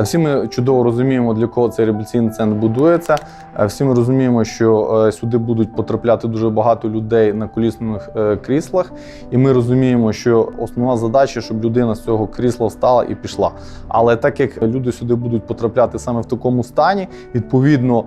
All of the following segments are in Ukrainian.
Всі ми чудово розуміємо, для кого цей реабілітаційний центр будується. Всі ми розуміємо, що е, сюди будуть потрапляти дуже багато людей на колісних е, кріслах, і ми розуміємо, що основна задача, щоб людина з цього крісла встала і пішла. Але так як люди сюди будуть потрапляти саме в такому стані, відповідно.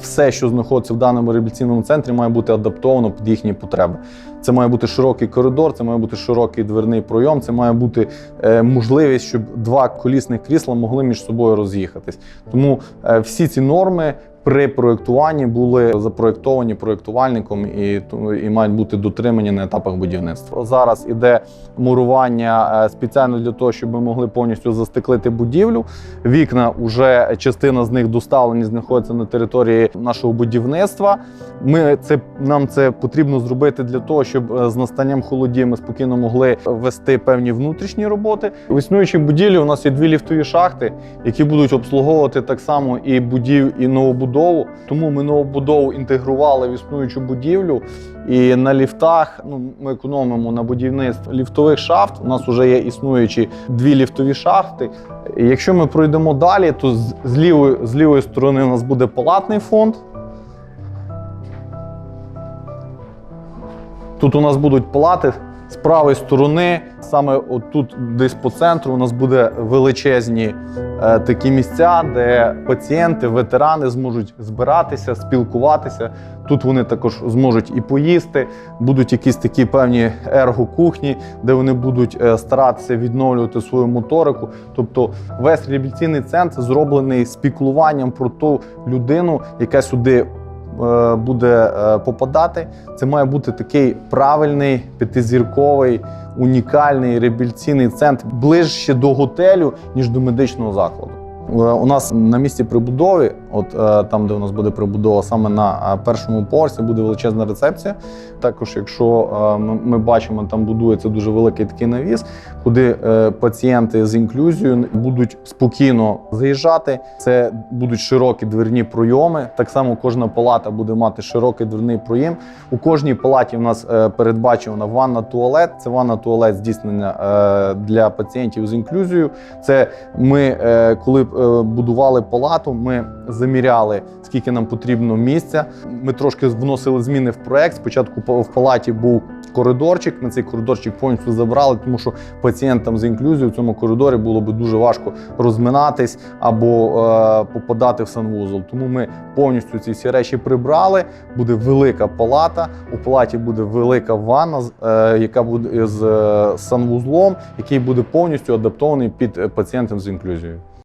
Все, що знаходиться в даному реабілітаційному центрі, має бути адаптовано під їхні потреби. Це має бути широкий коридор, це має бути широкий дверний пройом, це має бути е, можливість, щоб два колісних крісла могли між собою роз'їхатись. Тому е, всі ці норми при проєктуванні були запроєктовані проєктувальником і, і мають бути дотримані на етапах будівництва. Зараз іде мурування е, спеціально для того, щоб ми могли повністю застеклити будівлю. Вікна вже частина з них доставлені, знаходяться на території нашого будівництва. Ми це нам це потрібно зробити для того, щоб е, з настанням холодів ми спокійно могли вести певні внутрішні роботи. В існуючій будівлі у нас є дві ліфтові шахти, які будуть обслуговувати так само і будів, і новобудову. Тому ми новобудову інтегрували в існуючу будівлю. І на ліфтах ну ми економимо на будівництві ліфтових шахт. У нас вже є існуючі дві ліфтові шахти. І якщо ми пройдемо далі, то з, з лівої з лівої сторони у нас буде палатний фонд. Тут у нас будуть палати з правої сторони, саме отут, десь по центру, у нас буде величезні такі місця, де пацієнти, ветерани зможуть збиратися, спілкуватися. Тут вони також зможуть і поїсти. Будуть якісь такі певні ерго-кухні, де вони будуть е, старатися відновлювати свою моторику. Тобто весь реабілітаційний центр зроблений спіклуванням про ту людину, яка сюди е, буде е, попадати. Це має бути такий правильний п'ятизірковий, унікальний реабілітаційний центр ближче до готелю, ніж до медичного закладу. Е, У нас на місці прибудови, от е, там, де у нас буде прибудова, саме на е, першому поверсі буде величезна рецепція. Також, якщо ми- бачимо, там будується дуже великий такий навіс, куди пацієнти з інклюзією будуть спокійно заїжджати. Це будуть широкі дверні пройоми. Так само кожна палата буде мати широкий дверний проєм. У кожній палаті у нас передбачена ванна туалет. Це ванна туалет здійснення для пацієнтів з інклюзією. Це ми, коли будували палату, ми заміряли, скільки нам потрібно місця. Ми трошки вносили зміни в проект. Спочатку по- в палаті був коридорчик. Ми цей коридорчик повністю забрали, тому що пацієнтам з інклюзією в цьому коридорі було би дуже важко розминатись або е, попадати в санвузол. Тому ми повністю ці всі речі прибрали. Буде велика палата. У палаті буде велика ванна, е, яка буде з е, санвузлом, який буде повністю адаптований під е, пацієнтів з інклюзією.